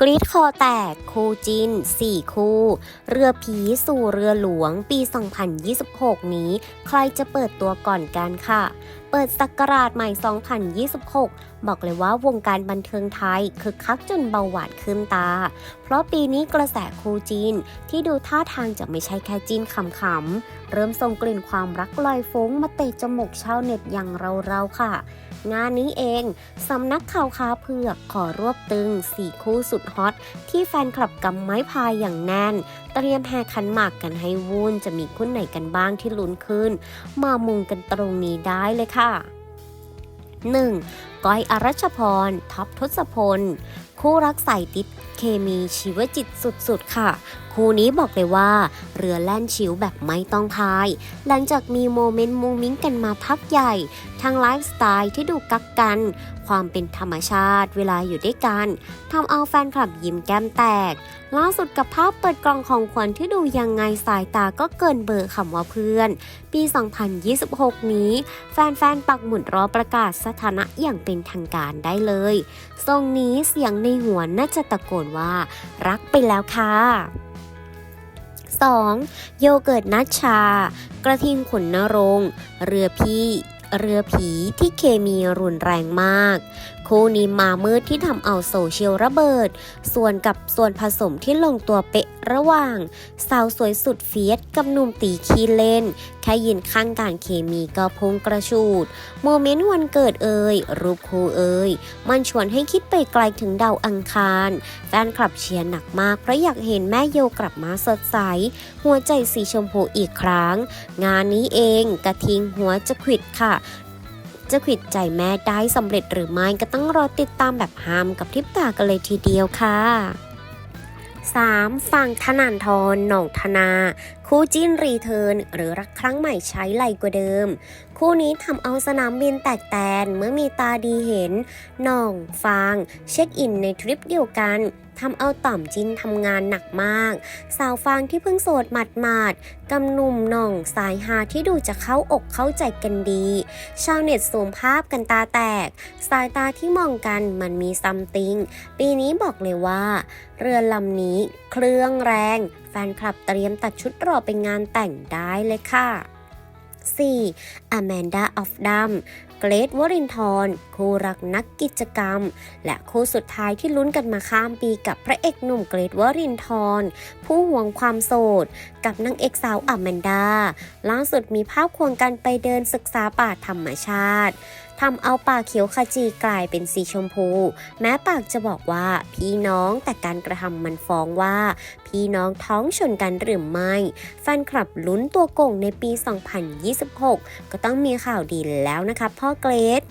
กรีดคอแตก คู่จิน 4 คู่ เรือผีสู่เรือหลวงปี 2026 นี้ ใครจะเปิดตัวก่อนกันค่ะ เปิดสักราชใหม่ 2026 บอกเลยว่าวงการบันเทิงไทยคึกคักจนเบาหวานขึ้นตา เพราะปีนี้กระแสคู่จีนที่ดูท่าทางจะไม่ใช่แค่จีนขำๆ เริ่มส่งกลิ่นความรักลอยฟุ้งมาเตะจมูกชาวเน็ตอย่างเราๆค่ะ งานนี้เองสำนักข่าวค้าเผือกขอรวบตึง4คู่สุดฮอต ที่แฟนคลับกำไม้พายอย่างแน่น เตรียมแห่ขันหมากกันให้วุ่นจะมีคู่ไหนกันบ้างที่ลุ้นขึ้น มามุงกันตรงนี้ได้เลยค่ะ 1. ก้อยอรัชพร ท็อปทศพล คู่รักสายติดเคมีชีวจิตสุดๆ ค่ะ คู่นี้บอกเลยว่า เรือแล่นชิวแบบไม่ต้องพาย หลังจากมีโมเมนต์มูมิ้งกันมาพักใหญ่ทั้งไลฟ์สไตล์ที่ดูกักกัน ความเป็นธรรมชาติเวลาอยู่ด้วยกันทำเอาแฟนคลับยิ้มแก้มแตก ล่าสุดกับภาพเปิดกล่องของขวัญที่ดูยังไงสายตาก็เกินเบอร์คำว่าเพื่อน ปี 2026 นี้ แฟนๆปักหมุดรอประกาศสถานะอย่างเป็นทางการได้เลยทรงนี้เสียงในหัวน่าจะตะโกนว่า รักไปแล้วค่ะ 2. โยเกิร์ตนัชชา กระทิงขุนนรง เรือพี่ เรือผีที่เคมีรุนแรงมาก คู่นี้มามืดที่ทำเอาโซเชียลระเบิด ส่วนกับส่วนผสมที่ลงตัวเป๊ะระหว่าง สาวสวยสุดเฟียสกับหนุ่มตีขี้เล่น แค่ยินข้างการเคมีก็พุ่งกระชูด โมเมนต์วันเกิดเอ่ย รูปคู่เอ่ย มันชวนให้คิดไปไกลถึงดาวอังคาร แฟนคลับเชียร์หนักมากเพราะอยากเห็นแม่โยกลับมาสดใส หัวใจสีชมพูอีกครั้ง งานนี้เองกระทิงหัวจะขิดค่ะ จะขิดใจแม่ได้สำเร็จหรือไม่ก็ต้องรอติดตามแบบห้ามกับพริบตากันเลยทีเดียวค่ะ 3. ฝั่งธนันทรหน่องธนา คู่จิ้นรีเทิร์นหรือรักครั้งใหม่ใช้ไหลกว่าเดิม คู่นี้ทำเอาสนามบินแตกแตนเมื่อมีตาดีเห็นหน่องฟาง เช็คอินในทริปเดียวกัน ทำเอาต่อมจินทำงานหนักมาก สาวฟางที่เพิ่งโสดหมาดหมาดกำหนุ่มหน่องสายฮาที่ดูจะเข้าอกเข้าใจกันดี ชาวเน็ตซูมภาพกันตาแตก สายตาที่มองกันมันมีซัมติง ปีนี้บอกเลยว่า เรือลำนี้เครื่องแรง แฟนคลับเตรียมตัดชุดรอเป็นงานแต่งได้เลยค่ะ 4. Amanda of Dam เกรทวรินทร์คู่รักนักกิจกรรม และคู่สุดท้ายที่ลุ้นกันมาข้ามปีกับพระเอกหนุ่มเกรทวรินทร์ผู้ห่วงความโสด กับนางเอกสาวอแมนดา ล่าสุดมีภาพควงกันไปเดินศึกษาป่าธรรมชาติ ทำเอาปากเขียวขจีกลายเป็นสีชมพู แม้ปากจะบอกว่าพี่น้องแต่การกระทำมันฟ้องว่า พี่น้องท้องชนกันหรือไม่ แฟนคลับลุ้นตัวโก่งในปี 2026 ก็ต้องมีข่าวดีแล้วนะคะพ่อเกรด